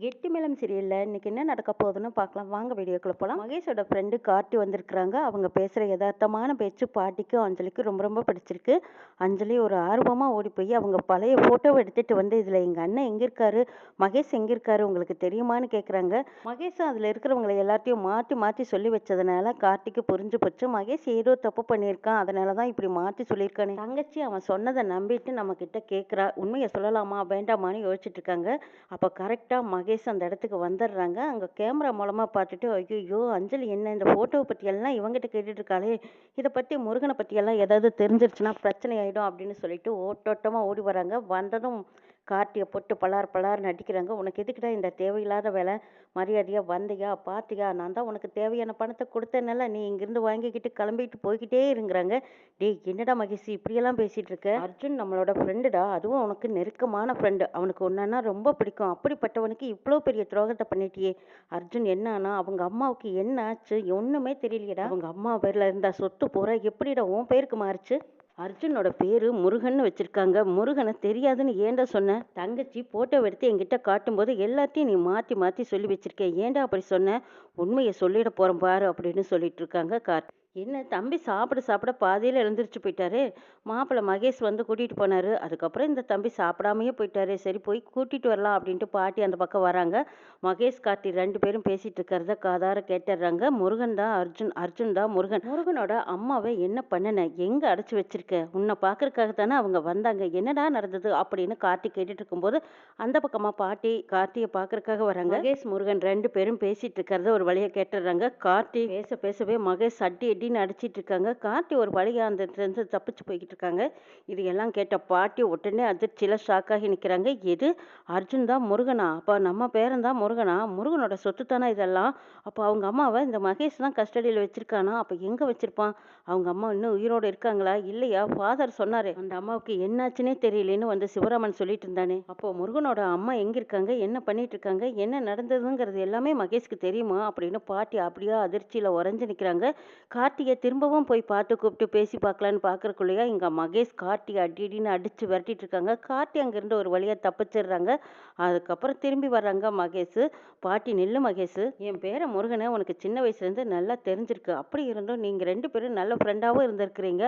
கெட்டி மேளம் சீரியலில் இன்னைக்கு என்ன நடக்க போகுதுன்னு பார்க்கலாம். வாங்க வீடியோக்குள்ளே போகலாம் மகேஷோட ஃப்ரெண்டு கார்த்தி வந்திருக்கிறாங்க. அவங்க பேசுகிற யதார்த்தமான பேச்சு பாட்டிக்கும் அஞ்சலிக்கும் ரொம்ப ரொம்ப பிடிச்சிருக்கு. அஞ்சலி ஒரு ஆர்வமாக ஓடி போய் அவங்க பழைய ஃபோட்டோவை எடுத்துகிட்டு வந்து இதில் எங்கள் அண்ணன் எங்கே இருக்காரு? மகேஷ் எங்கே இருக்காரு? உங்களுக்கு தெரியுமான்னு கேட்குறாங்க மகேஷும் அதில் இருக்கிறவங்களை எல்லாத்தையும் மாற்றி மாற்றி சொல்லி வச்சதுனால கார்த்திக்கு புரிஞ்சு போச்சு. மகேஷ் ஏதோ தப்பு பண்ணியிருக்கான். அதனால தான் இப்படி மாற்றி சொல்லியிருக்கானே. தங்கச்சி அவன் சொன்னதை நம்பிட்டு நம்மக்கிட்ட கேட்குறா உண்மையை சொல்லலாமா? வேண்டாமான்னு யோசிச்சுட்டு இருக்காங்க. அப்போ கரெக்டாக மகேஷ் அந்த இடத்துக்கு வந்துடுறாங்க அங்கே கேமரா மூலமாக பார்த்துட்டு ஐயோ அஞ்சலி என்ன இந்த ஃபோட்டோவை பற்றியெல்லாம் இவங்ககிட்ட கேட்டுட்ருக்காளே? இதை பற்றி முருகனை பற்றியெல்லாம் ஏதாவது தெரிஞ்சிருச்சுன்னா பிரச்சனை ஆகிடும் அப்படின்னு சொல்லிட்டு ஓட்டோட்டமாக ஓடி வராங்க. வந்ததும் கார்த்தியை போட்டு பலார் பலார் நடிக்கிறாங்க உனக்கு எதுக்குடா இந்த தேவையில்லாத வேலை? மரியாதையாக வந்தியா பார்த்தியா நான் தான் உனக்கு தேவையான பணத்தை கொடுத்தேனால நீ இங்கேருந்து வாங்கிக்கிட்டு கிளம்பிட்டு போய்கிட்டே இருங்கிறாங்க. டேய் என்னடா மகேஷ் இப்படியெல்லாம் பேசிகிட்டு இருக்க அர்ஜுன் நம்மளோட ஃப்ரெண்டுடா அதுவும் உனக்கு நெருக்கமான ஃப்ரெண்டு அவனுக்கு ஒன்றுனா ரொம்ப பிடிக்கும். அப்படிப்பட்டவனுக்கு இவ்வளோ பெரிய துரோகத்தை பண்ணிட்டியே. அர்ஜுன் என்ன அவங்க அம்மாவுக்கு என்ன ஆச்சு ஒன்றுமே தெரியலையடா. அவங்க அம்மா பேரில் இருந்த சொத்து பூரா எப்படிடா உன் பேருக்கு மாறுச்சு? அர்ஜுனோட பேரு முருகன்னு வச்சிருக்காங்க. முருகனை தெரியாதுன்னு ஏன்டா சொன்ன? தங்கச்சி போட்டோ எடுத்து என்கிட்ட காட்டும்போது எல்லாத்தையும் நீ மாற்றி மாற்றி சொல்லி வச்சிருக்க. ஏன்டா அப்படி சொன்ன? உண்மையை சொல்லிட போகிறோம் பாரு அப்படின்னு சொல்லிட்டு இருக்காங்க கார்த்தி. என்ன தம்பி சாப்பிட சாப்பிட பாதியில் எழுந்திரிச்சு போயிட்டாரு. மாப்பிள்ளை மகேஷ் வந்து கூட்டிகிட்டு போனார். அதுக்கப்புறம் இந்த தம்பி சாப்பிடாமையே போயிட்டாரு. சரி போய் கூட்டிகிட்டு வரலாம் அப்படின்ட்டு பாட்டி அந்த பக்கம் வராங்க. மகேஷ் கார்த்தி ரெண்டு பேரும் பேசிகிட்டு இருக்கிறத காதார கேட்டுடுறாங்க முருகன் தான் அர்ஜுன் அர்ஜுன் தான் முருகன். முருகனோட அம்மாவை என்ன பண்ணன? எங்கே அடைச்சி வச்சிருக்க? உன்னை பார்க்கறதுக்காக தானே அவங்க வந்தாங்க. என்னடா நடந்தது அப்படின்னு கார்த்தி கேட்டுட்டு இருக்கும்போது அந்த பக்கமாக பாட்டி கார்த்தியை பார்க்கறதுக்காக வராங்க. மகேஷ் முருகன் ரெண்டு பேரும் பேசிகிட்டு இருக்கிறத ஒரு வழியை கேட்டுடுறாங்க கார்த்தி பேச பேசவே மகேஷ் சட்டி அடின்னு அடிச்சிட்டு இருக்காங்க. கார்த்தி ஒரு வழியாக அந்த இருந்து தப்பிச்சு போய்கிட்டு இருக்காங்க. இது எல்லாம் கேட்ட பாட்டி உடனே அதிர்ச்சியில் ஷாக்காகி நிற்கிறாங்க எது? அர்ஜுன் தான் முருகனா? அப்போ நம்ம பேரன் தான் முருகனா? முருகனோட சொத்து தானே இதெல்லாம்? அப்போ அவங்க அம்மாவை இந்த மகேஷ் தான் கஸ்டடியில் வச்சிருக்கானா? அப்போ எங்கே வச்சிருப்பான்? அவங்க அம்மா இன்னும் உயிரோடு இருக்காங்களா? இல்லையா? ஃபாதர் சொன்னார். அந்த அம்மாவுக்கு என்னாச்சுன்னே தெரியலேன்னு வந்து சிவராமன் சொல்லிட்டு இருந்தானே. அப்போ முருகனோட அம்மா எங்கே இருக்காங்க? என்ன பண்ணிட்டு இருக்காங்க? என்ன நடந்ததுங்கிறது எல்லாமே மகேஷ்க்கு தெரியுமா? அப்படின்னு பாட்டி அப்படியே அதிர்ச்சியில் உறைஞ்சு நிற்கிறாங்க கார்த்திகை திரும்பவும் போய் பார்த்து கூப்பிட்டு பேசி பார்க்கலான்னு பார்க்குறக்குள்ளேயா இங்கே மகேஷ் கார்த்தி அடி அடித்து விரட்டிட்டு இருக்காங்க. கார்த்தி அங்கேருந்து ஒரு வழியாக தப்பிச்சிடுறாங்க. அதுக்கப்புறம் திரும்பி வர்றாங்க மகேஷ். பாட்டி நெல்லு மகேஷ். என் பேரை முருகனை உனக்கு சின்ன வயசுலேருந்து நல்லா தெரிஞ்சிருக்கு. அப்படி இருந்தும் நீங்கள் ரெண்டு பேரும் நல்ல ஃப்ரெண்டாகவும் இருந்திருக்கிறீங்க.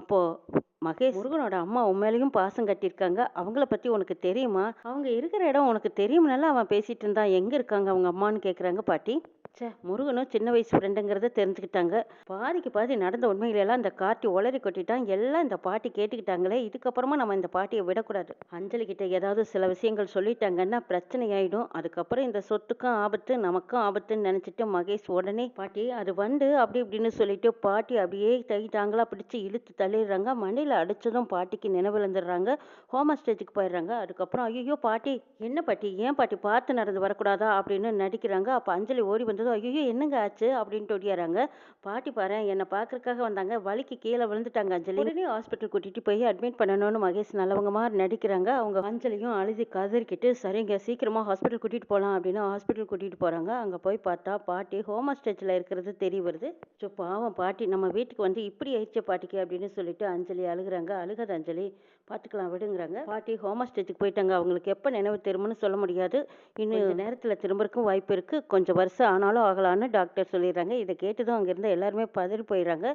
அப்போது மகேஷ் முருகனோட அம்மா உண்மையிலையும் பாசம் கட்டியிருக்காங்க. அவங்கள பற்றி உனக்கு தெரியுமா? அவங்க இருக்கிற இடம் உனக்கு தெரியும்னால அவன் பேசிகிட்டு இருந்தான். எங்கே இருக்காங்க அவங்க அம்மான்னு கேட்குறாங்க பாட்டி. சே முருகனும் சின்ன வயசு ஃப்ரெண்டுங்கிறத தெரிஞ்சுக்கிட்டாங்க. பாதிக்கு பாதி நடந்த உண்மைகளெல்லாம் இந்த காட்டி உளறி கொட்டிட்டான். எல்லாம் இந்த பாட்டி கேட்டுக்கிட்டாங்களே. இதுக்கப்புறமா நம்ம இந்த பாட்டியை விடக்கூடாது. அஞ்சலி கிட்ட ஏதாவது சில விஷயங்கள் சொல்லிட்டாங்கன்னா பிரச்சனை ஆயிடும் அதுக்கப்புறம் இந்த சொத்துக்கும் ஆபத்து நமக்கும் ஆபத்துன்னு நினச்சிட்டு மகேஷ் உடனே பாட்டி அது வந்து அப்படி இப்படின்னு சொல்லிட்டு பாட்டி அப்படியே தைட்டாங்களா பிடிச்சி இழுத்து தள்ளிடுறாங்க. மண்ணில் அடிச்சதும் பாட்டிக்கு நினைவிழந்துடுறாங்க. ஹோம ஸ்டேஜுக்கு போயிடுறாங்க. அதுக்கப்புறம் ஐயோ பாட்டி என்ன பாட்டி? ஏன் பாட்டி பார்த்து நடந்து வரக்கூடாதா? அப்படின்னு நடிக்கிறாங்க. அப்போ அஞ்சலி ஓடி வந்து வந்தது ஐயோ என்னங்க ஆச்சு? அப்படின்ட்டு ஒடியாராங்க பாட்டி பாரு என்னை பார்க்கறதுக்காக வந்தாங்க. வலிக்கு கீழே விழுந்துட்டாங்க அஞ்சலி. உடனே ஹாஸ்பிட்டல் கூட்டிகிட்டு போய் அட்மிட் பண்ணணும்னு மகேஷ் நல்லவங்க மாதிரி நடிக்கிறாங்க. அவங்க அஞ்சலியும் அழுதி கதறிக்கிட்டு சரிங்க சீக்கிரமாக ஹாஸ்பிட்டல் கூட்டிகிட்டு போகலாம் அப்படின்னு ஹாஸ்பிட்டல் கூட்டிகிட்டு போகிறாங்க அங்கே போய் பார்த்தா பாட்டி ஹோமா ஸ்டேஜில் இருக்கிறது தெரிய வருது. ஸோ பாவம் பாட்டி நம்ம வீட்டுக்கு வந்து இப்படி ஆயிடுச்சு பாட்டிக்கு அப்படின்னு சொல்லிட்டு அஞ்சலி அழுகுறாங்க. அழுகாத அஞ்சலி. பார்த்துக்கலாம் விடுங்கிறாங்க. பாட்டி ஹோமா ஸ்டேஜுக்கு போயிட்டாங்க. அவங்களுக்கு எப்போ நினைவு திரும்புன்னு சொல்ல முடியாது. இன்னும் நேரத்தில் திரும்பறக்கும் வாய்ப்பு இருக்குது கொஞ்சம் வருஷம் ஆனாலும் ஆகலான்னு டாக்டர் சொல்லிடுறாங்க. இதை கேட்டதும் அங்கேருந்து எல்லாருமே பதறி போயிடுறாங்க.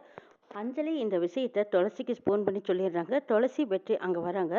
அஞ்சலி இந்த விஷயத்தை துளசிக்கு ஃபோன் பண்ணி சொல்லிடுறாங்க. துளசி வெற்றி அங்கே வராங்க.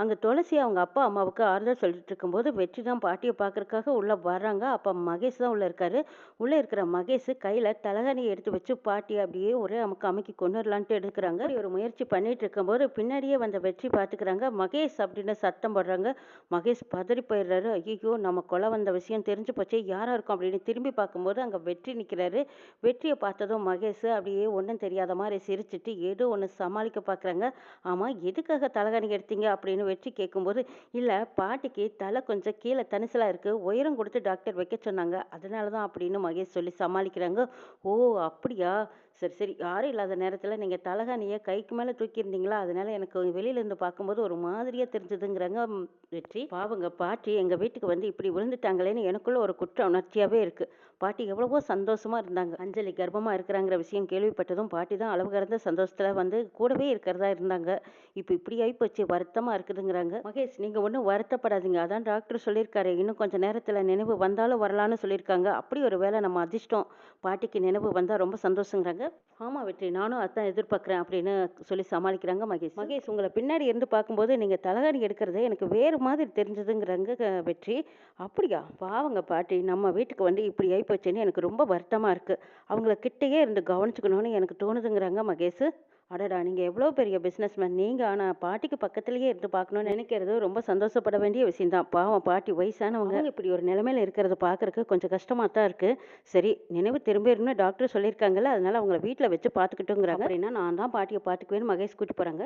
அங்கே துளசி அவங்க அப்பா அம்மாவுக்கு ஆறுதல் சொல்லிட்டு இருக்கும்போது வெற்றி தான் பாட்டியை பார்க்குறக்காக உள்ளே வர்றாங்க. அப்போ மகேஷ் தான் உள்ளே இருக்காரு. உள்ளே இருக்கிற மகேஷ் கையில் தலகாணியை எடுத்து வச்சு பாட்டி அப்படியே ஒரே அமுக்கு அமைக்கி கொண்டு வரலான்ட்டு எடுக்கிறாங்க ஒரு முயற்சி பண்ணிட்டு இருக்கும்போது பின்னாடியே வந்த வெற்றி பார்த்துக்கிறாங்க. மகேஷ் அப்படின்னு சத்தம் போடுறாங்க. மகேஷ் பதறி போயிடுறாரு. ஐயோ நம்ம கொலை வந்த விஷயம் தெரிஞ்சு போச்சே யாராக இருக்கும் அப்படின்னு திரும்பி பார்க்கும்போது அங்கே வெற்றி நிற்கிறாரு வெற்றியை பார்த்ததும் மகேஷ் அப்படியே ஒன்றும் தெரியாத மாதிரி சிரிச்சிட்டு ஏதோ ஒன்று சமாளிக்க பார்க்குறாங்க ஆமாம் எதுக்காக தலகாணி எடுத்தீங்க? அப்படின்னு வெற்றி கேட்கும்போது இல்லை பாட்டிக்கு தலை கொஞ்சம் கீழே தனிசலாக இருக்குது உயரம் கொடுத்து டாக்டர் வைக்க சொன்னாங்க. அதனால தான் அப்படின்னு மகேஷ் சொல்லி சமாளிக்கிறாங்க. ஓ அப்படியா? சரி சரி. யாரும் இல்லாத நேரத்தில் நீங்கள் தலகாணியை கைக்கு மேலே தூக்கியிருந்தீங்களா? அதனால எனக்கு வெளியிலேருந்து பார்க்கும்போது ஒரு மாதிரியாக தெரிஞ்சுதுங்கிறாங்க வெற்றி. பாவங்க பாட்டி எங்கள் வீட்டுக்கு வந்து இப்படி விழுந்துட்டாங்களேன்னு எனக்குள்ள ஒரு குற்ற உணர்ச்சியாகவே இருக்குது பாட்டி எவ்வளவோ சந்தோஷமாக இருந்தாங்க. அஞ்சலி கர்ப்பமாக இருக்கிறாங்கிற விஷயம் கேள்விப்பட்டதும் பாட்டி தான் அளவு கடந்த சந்தோஷத்தில் வந்து கூடவே இருக்கிறதா இருந்தாங்க. இப்போ இப்படி ஆகிப்போச்சு வருத்தமாக இருக்குதுங்கிறாங்க. மகேஷ் நீங்கள் ஒன்றும் வருத்தப்படாதீங்க. அதான் டாக்டர் சொல்லியிருக்காரு. இன்னும் கொஞ்சம் நேரத்தில் நினைவு வந்தாலும் வரலான்னு சொல்லியிருக்காங்க. அப்படி ஒரு வேளை நம்ம அதிர்ஷ்டம் பாட்டிக்கு நினைவு வந்தால் ரொம்ப சந்தோஷங்கிறாங்க. ஆமாம் வெற்றி நானும் அதான் எதிர்பார்க்குறேன் அப்படின்னு சொல்லி சமாளிக்கிறாங்க மகேஷ். மகேஷ் உங்களை பின்னாடி இருந்து பார்க்கும்போது நீங்கள் தலகாணி எடுக்கிறதே எனக்கு வேறு மாதிரி தெரிஞ்சதுங்கிறாங்க வெற்றி. அப்படியா? பாவங்க பாட்டி நம்ம வீட்டுக்கு வந்து இப்படி ஆகிப்போச்சுன்னு எனக்கு ரொம்ப வருத்தமாக இருக்குது அவங்கள கிட்டேயே இருந்து கவனிச்சுக்கணும்னு எனக்கு தோணுதுங்கிறாங்க மகேஷ். அடடா நீங்கள் எவ்வளோ பெரிய பிஸ்னஸ்மேன் நீங்கள் ஆனால் பாட்டிக்கு பக்கத்துலேயே இருந்து பார்க்கணும்னு நினைக்கிறது ரொம்ப சந்தோஷப்பட வேண்டிய விஷயம்தான். பாவம் பாட்டி வயசானவங்க இப்படி ஒரு நிலைமையில இருக்கிறத பார்க்கறதுக்கு கொஞ்சம் கஷ்டமாக தான் இருக்குது சரி நினைவு திரும்பிடணும்னு டாக்டர் சொல்லியிருக்காங்கல்ல அதனால அவங்கள வீட்டில் வச்சு பார்த்துக்கிட்டுங்கிறாங்க. அப்படின்னா நான் தான் பாட்டியை பார்த்துக்குவேன்னு மகேஷ் கூட்டி போகிறாங்க